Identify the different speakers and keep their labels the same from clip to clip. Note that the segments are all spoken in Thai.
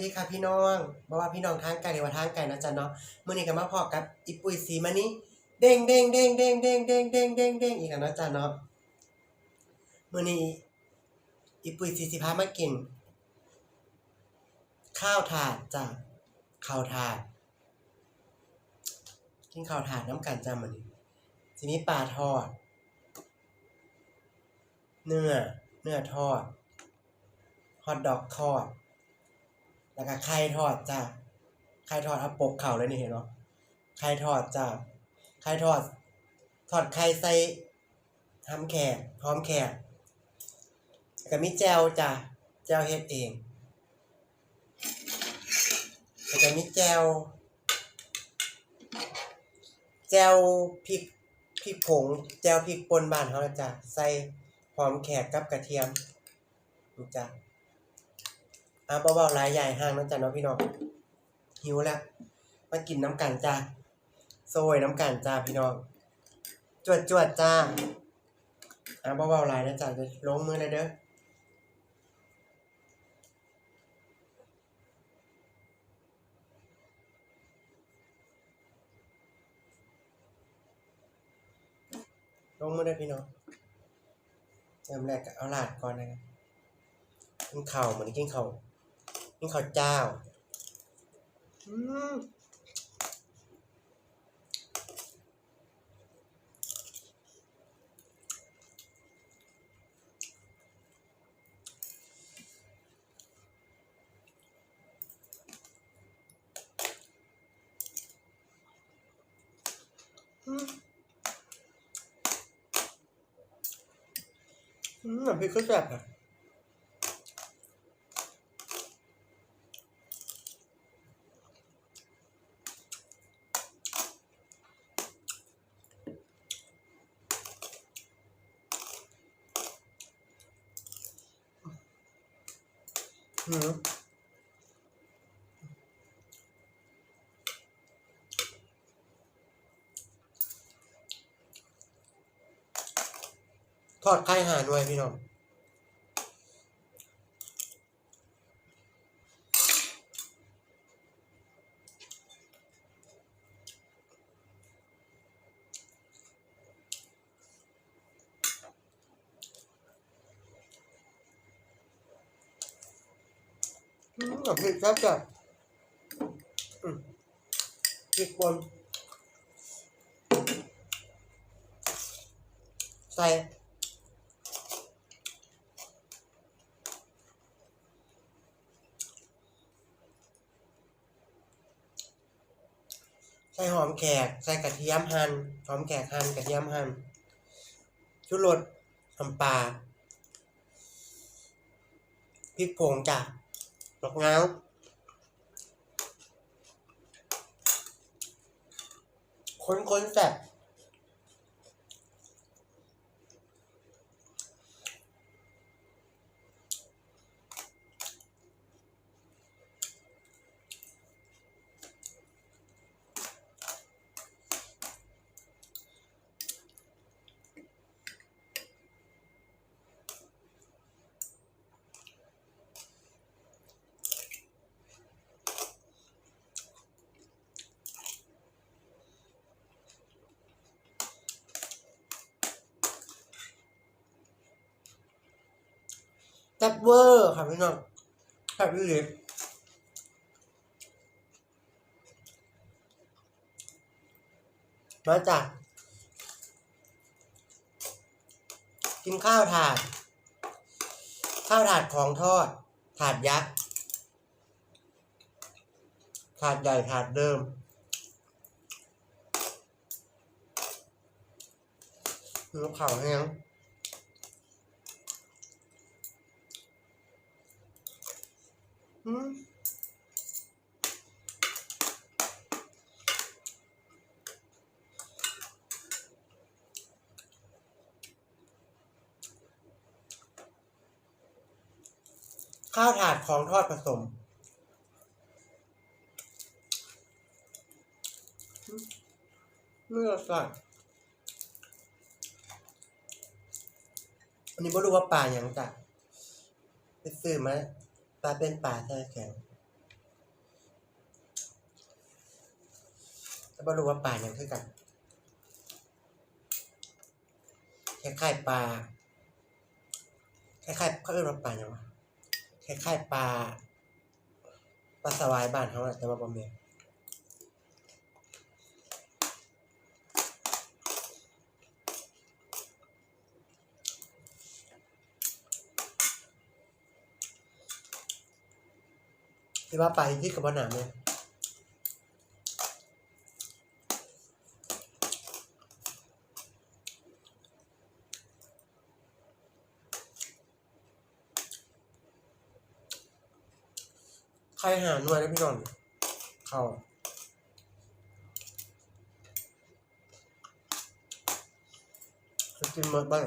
Speaker 1: ดีค่ะพี่น้องบอกว่าพี่น้องทางไกลหรือว่าทางไกลนะจ๊ะเนาะมื้อนี้ก็มาพอกับอีปุยสีมานี้เด้งเด้งเด้งเด้งเด้งเด้งเด้งเด้งเด้งอีกแล้วนะจ๊ะเนาะมื้อนี้อีปุยสีสิพามากิน ข้าวถาดจ้ะข้าวถาดกินข้าวถาดน้ำกันจ้ะมื้อนี้ทีนี้ปลาทอด เนื้อเนื้อทอดฮอทดอกทอด แล้วก็ไข่ทอดจ้าไข่ทอดเอาปกเข่าเลยนี่เห็นเนาะไข่ทอดจ้าไข่ทอด ทอดไข่ใส่ทำแขกพร้อมแขกแล้วก็มีแจวจ้าแจวเฮ็ดเองแล้วก็มีแจวแจวพริกพริกผงแจวพริกป่นบ้านเขาจ้ะใส่หอมแขกกับกระเทียมจ้ะ อะเบาๆหลายใหญ่ห้างนะจ๊ะเนาะพี่น้องหิวแล้วมากินน้ำกันจ้าโซยน้ำกันจ้าพี่น้องจวดจวดจ้าอะเบาๆหลายนะจ๊ะลงมือเลยเด้อลงมือเลยพี่น้องเริ่มแรกก็เอาลาดก่อนนะครับกินข้าเหมือนกินข้า นี่ข้าวเจ้าอืมอืมอืมน้ำพริกก็แซ่บอะ อืมท อดไข่ห่านไว้พี่น้องอืมกับพริกครับจ้ะอืมพริกป่นใส่ ส่หอมแขก ใส่กระเทียมหั่นหอมแขกหั่นกระเทียมหั่นชุรสน้ำปลาพริกผงจ้ะดอกเงาคนคนๆแซ่บ เวอร์ค่ะพี่น้องแซ่บอีหลีมาจากกินข้าวถาด ข้าวถาดของทอด ถาดยักษ์ถาดใหญ่ถาดเดิมเนื้อข่าแห้งอืม ข้าวถาดของทอดผสมเนื้อสัตว์อันนี้ไม่รู้ว่าปลาอย่างจ้ะไปซื้อมา ปลาเป็นปลาแท้แข็งแต่ไม่รู้ว่าปลาอย่างคือกันคล้ายๆปลาคล้ายๆเขาเรียกว่าปลาอย่างวะคล้ายๆปลาปลาสวายบ้านเขาแะแต่ว่าบอมเบย ที่ว่าไปที่กับว่าหนาเนี่ยใครหาหน่วยนะพี่น้องเข้าจะกินหมดบ้าง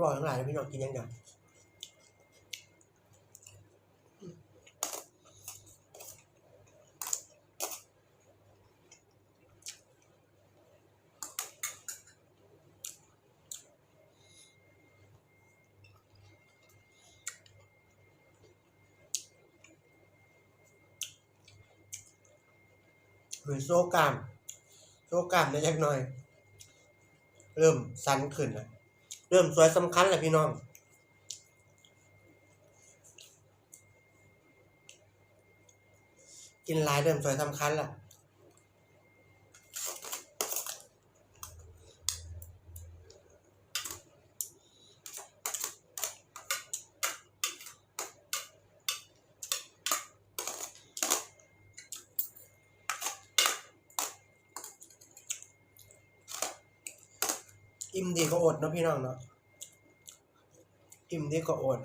Speaker 1: บอทั้งหลายพี่น้องกินยังไงเหมือโซกาม โซกามได้ยักหน่อย เริ่มสั้นขึ้นแล้ว ริ่มสวยสำคัญแหละพี่น้องกินลายเริ่มสวยสำคัญละ อิ่มดีก็อดเนาะพี่น้องเนาะอิ่มดีก็อด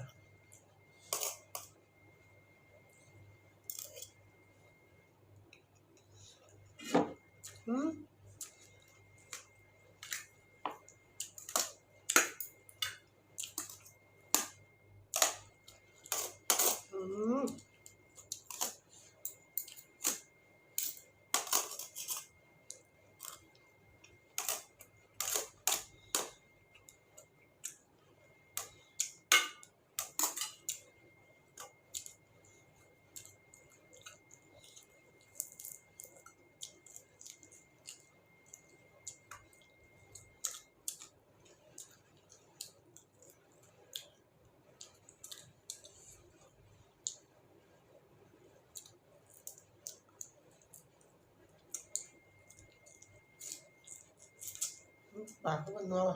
Speaker 1: ปากมันนัว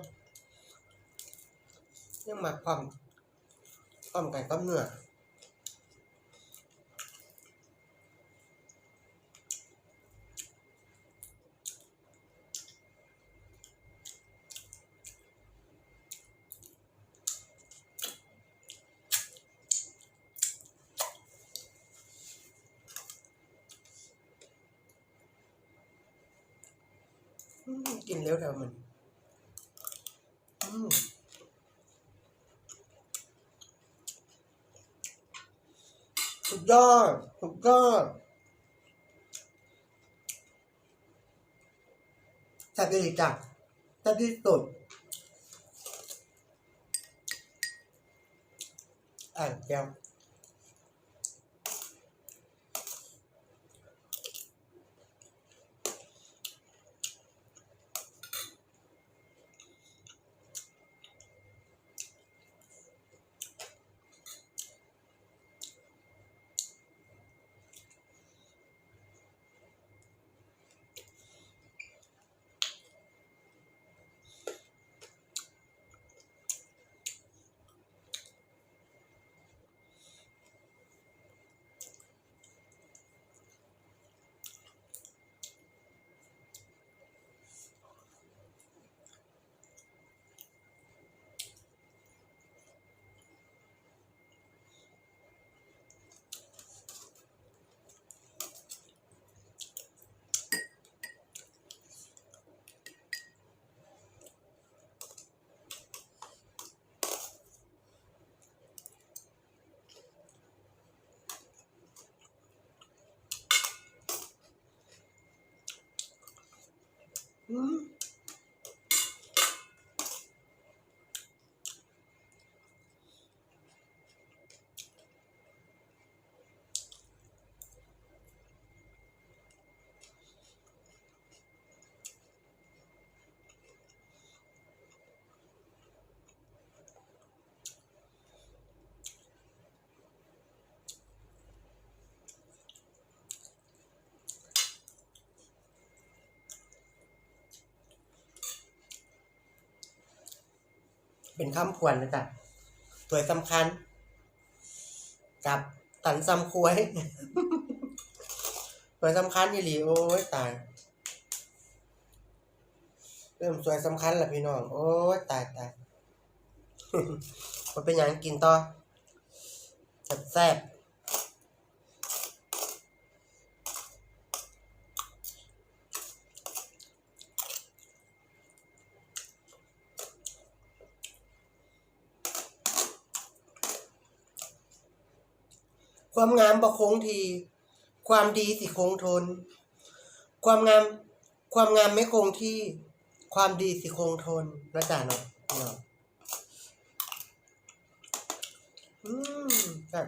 Speaker 1: ยังหมักความความไก่กับเนื้อกินเร็วแต่มัน อืมสุด ยอดสุดยอดแซ่บดีจ้ะแซ่บที่สุดอะแก้ว เป็นคำควรนะจ๊ะตัวสำคัญ กับตันซ้ำควยตัวสำคัญยี่หลีโอ้ยตาย เริ่มสวยสำคัญละพี่น้อง โอ้ยตายตายมันเป็นอย่างกินต่อแซ่บๆ ความงามประคงที ความดีสิคงทน ความงาม ความงามไม่คงที่ ความดีสิคงทนนะจ๊ะเนาะพี่น้องอืมแบบ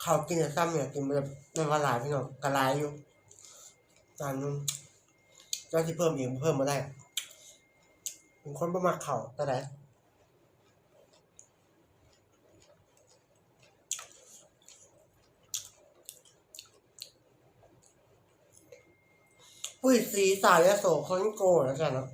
Speaker 1: เขาวกินแต่ซ้ำเนี่ยกินแบบในวันหลายพี่น้องกระไรอยู่จานนึง เจ้าที่เพิ่มอีกเพิ่มมาได้เป็นคนประมาเข่าแต่ไหนปุ้ยสีสายโสคนโกแล้วกันเนาะ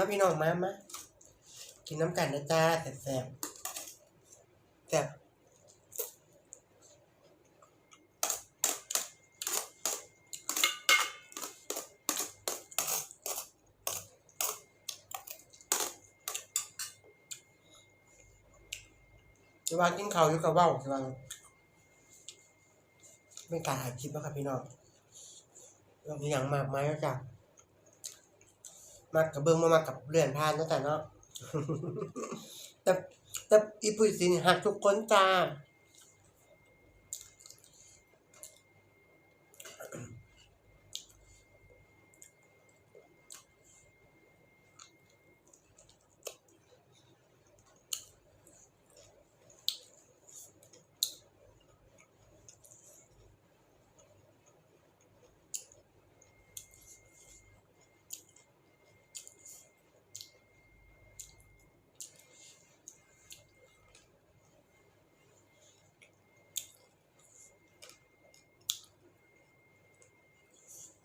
Speaker 1: มาพี่น้องมามากินน้ำกันนะจ้าแซ่บแซ่บแซ่บจะว่ากินเขาอยู่กับว้าวจะว่าไม่กาถ่ายคลิปแล้วครับพี่น้องเรื่องนี้อย่างมากมายแล้วจ้ะ มากกับเบิ้งมามากกับเรือนพานเนาะจ้ะเนาะแต่แต่อีปุ้ยสินหักทุกคนจ้า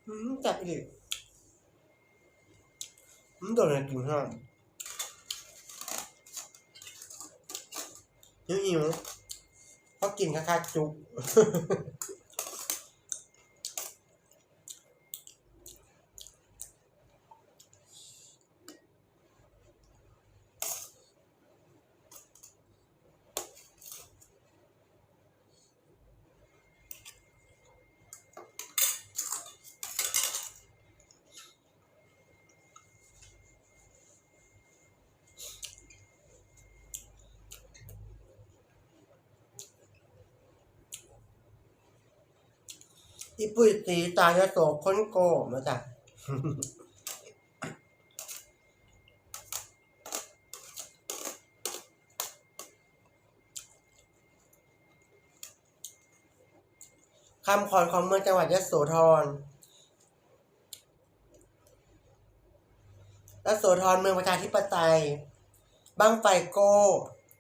Speaker 1: อืมจัดอีกอืมโดนอะไรกินห้ามหิวหิวเพรากินค่าๆจุก อีปุ้ยสีตายโสคนโกมาจ้ะคำขอนของเมืองจังหวัดยะโสธรยะโสธรเมืองประชาธิปไตย บ้างไฟโก้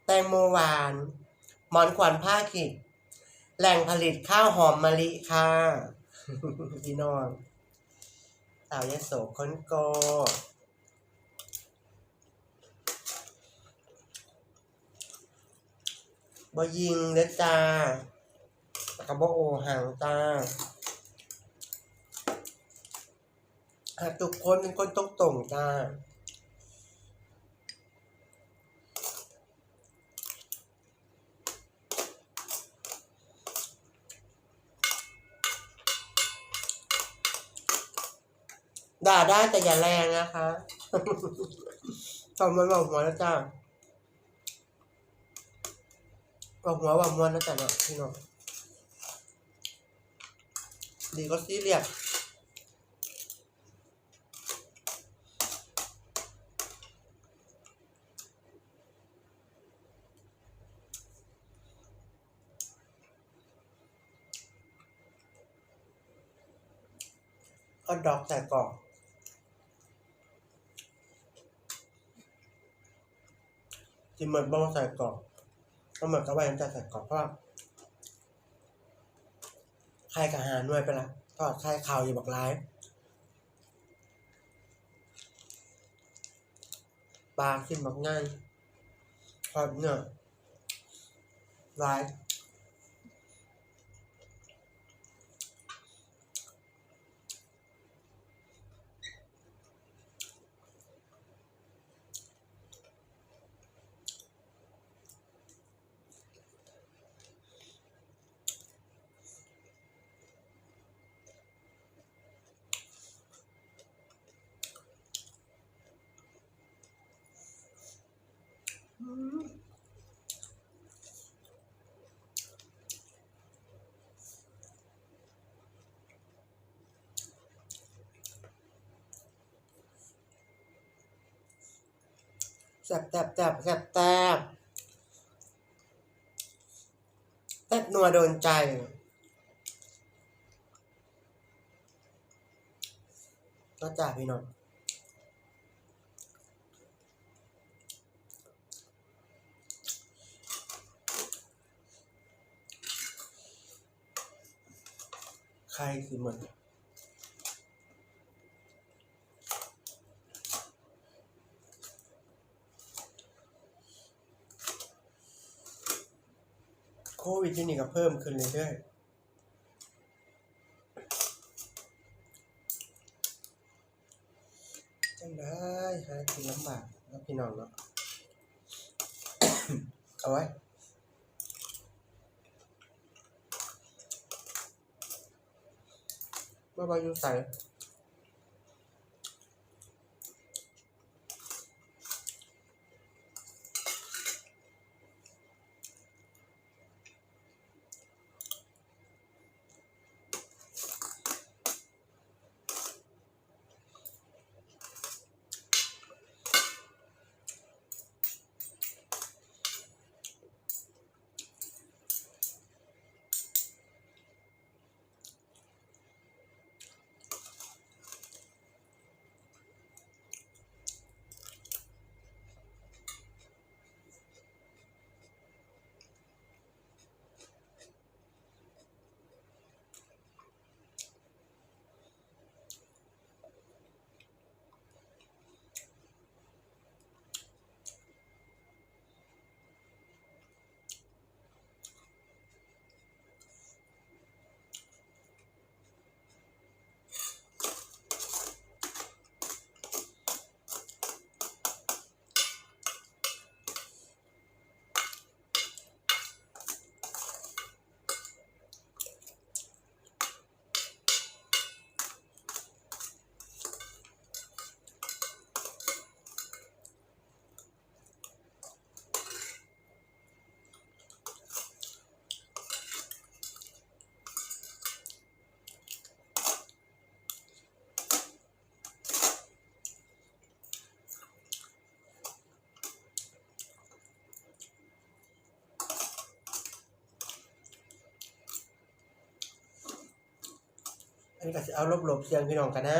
Speaker 1: แตงโมหวาน หมอนขวัญผ้าขิด แหล่งผลิตข้าวหอมมะลิค่ะ พี่น้องสาวยโสคนโกบยิงเด้อจ้าแล้วกับโอห่างจ้าหากทุกคนเป็นคนตรงตรงๆจ้า ด่าได้แต่อย่าแรงนะคะตอนมันบอกหัวแล้วจ้าบอกหัวบอกมวนแล้วจ้ะเนาะพี่น้องดีก็ซีเรียสก็ดอกใส่กล่อง จิมเหมือนบ้องใส่กรอบก็เหมือนกับว่ายังจะใส่กรอบเพราะว่าใครกับหาหน่วยไปละทอดใครข่าวอยู่บอกร้ายปลาขึ้นบอกง่ายทอดเนื้อร้าย แซ่บแซ่บแซ่บแซ่บแซ่บแซ่บนัวโดนใจ ก็จ่าพี่น้อง รคือมัน โควิดที่นี่ก็เพิ่มขึ้นเรื่อยๆจังได้หากินลำบากแล้วพี่น้องเนาะ เอาไว้ เมื่อว อยู่ใส่อันนี้ก็จะเอาลบหลบเสียงพี่น้องกันนะ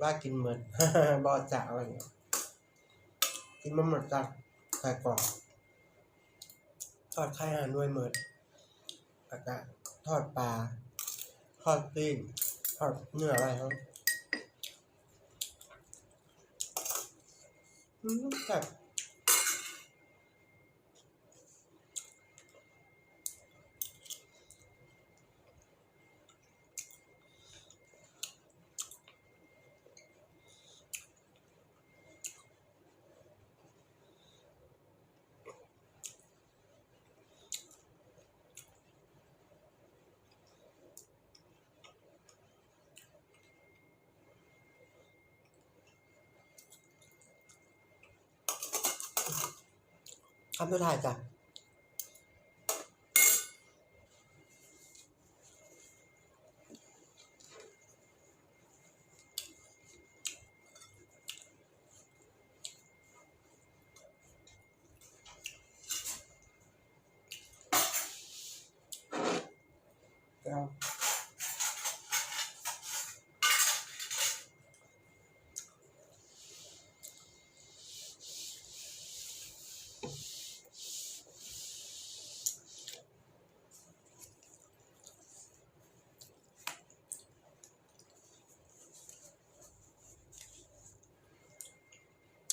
Speaker 1: ว่ากินเหมือนบอจ่าอะไรอย่างเงี้ยกินมันหมดจ้ะใส่กล่องทอดไข่หานด้วยเหมือนแล้วก็ทอดปลาทอดปิ้งทอดเนื้ออะไรครับอืมแบบ คำสุดท้ายจ้ะเอา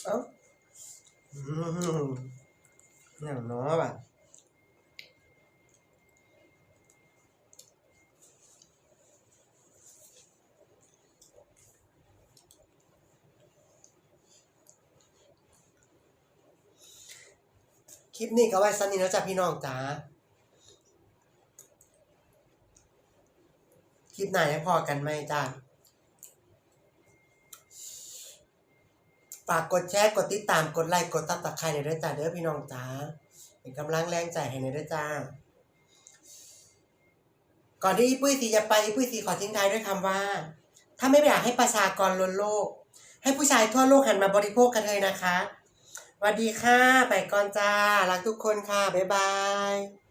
Speaker 1: เอ้า อย่างน้อยแบบคลิปนี้ก็ไว้สั้นนี้แล้วจ้ะพี่น้องจ๋า คลิปไหนพอกันไหมจ้า ฝากกดแชร์กดติดตามกดไลค์กดตับตะไคร้ในอยด้วยจ้าเด้อพี่น้องจ้าเป็นกำลังแรงใจให้ในอยด้วยจ้า ก่อนที่ปุ้ยสีจะไปปุ้ยสีขอทิ้งท้ายด้วยคำว่า ถ้าไม่อยากให้ประชากรล้นโลก ให้ผู้ชายทั่วโลกหันมาบริโภคกันเลยนะคะสวัสดีค่ะ ไปก่อนจ้า รักทุกคนค่ะ บ๊ายบาย